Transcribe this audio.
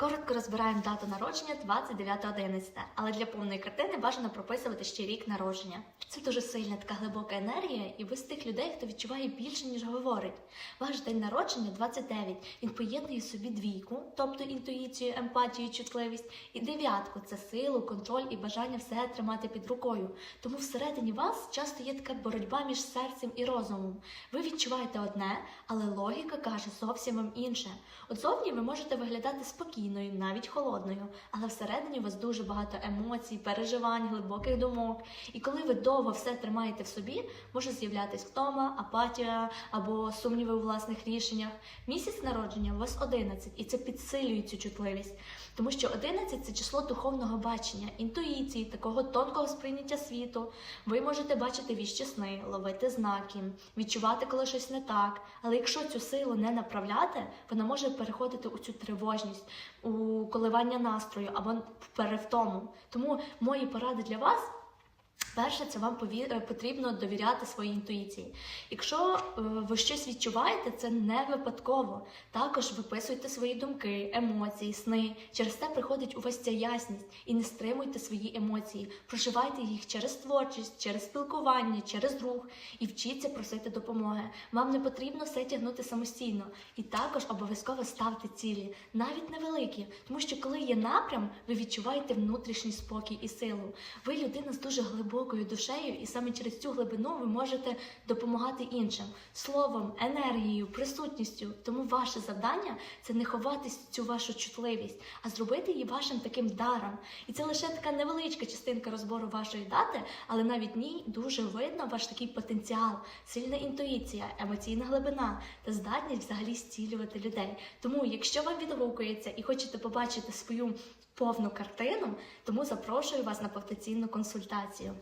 Коротко розбираємо дату народження 29.11, але для повної картини бажано прописувати ще рік народження. Це дуже сильна така глибока енергія, і ви з тих людей, хто відчуває більше, ніж говорить. Ваш день народження 29. Він поєднує собі двійку, тобто інтуїцію, емпатію, чутливість, і дев'ятку це силу, контроль і бажання все тримати під рукою. Тому всередині вас часто є така боротьба між серцем і розумом. Ви відчуваєте одне, але логіка каже зовсім вам інше. От зовні ви можете виглядати спокійною, навіть холодною, але всередині у вас дуже багато емоцій, переживань, глибоких думок. І коли ви довго все тримаєте в собі, може з'являтись втома, апатія або сумніви у власних рішеннях. Місяць народження у вас 11, і це підсилює цю чутливість, тому що 11 – це число духовного бачення, інтуїції, такого тонкого сприйняття світу. Ви можете бачити віщі сни, ловити знаки, відчувати, коли щось не так. Але якщо цю силу не направляти, вона може переходити у цю тривожність, у коливання настрою або в перевтому. Тому мої поради для вас. Перше, це вам е, потрібно довіряти своїй інтуїції. Якщо е, ви щось відчуваєте, це не випадково. Також виписуйте свої думки, емоції, сни. Через це приходить у вас ця ясність і не стримуйте свої емоції. Проживайте їх через творчість, через спілкування, через друг і вчіться просити допомоги. Вам не потрібно все тягнути самостійно. І також обов'язково ставте цілі, навіть невеликі, тому що коли є напрям, ви відчуваєте внутрішній спокій і силу. Ви людина з дуже глибокою душею, і саме через цю глибину ви можете допомагати іншим словом, енергією, присутністю. Тому ваше завдання це не ховатись цю вашу чутливість, а зробити її вашим таким даром. І це лише така невеличка частинка розбору вашої дати, але навіть ній дуже видно ваш такий потенціал, сильна інтуїція, емоційна глибина та здатність взагалі зцілювати людей. Тому, якщо вам відгукується і хочете побачити свою повну картину, тому запрошую вас на повноцінну консультацію.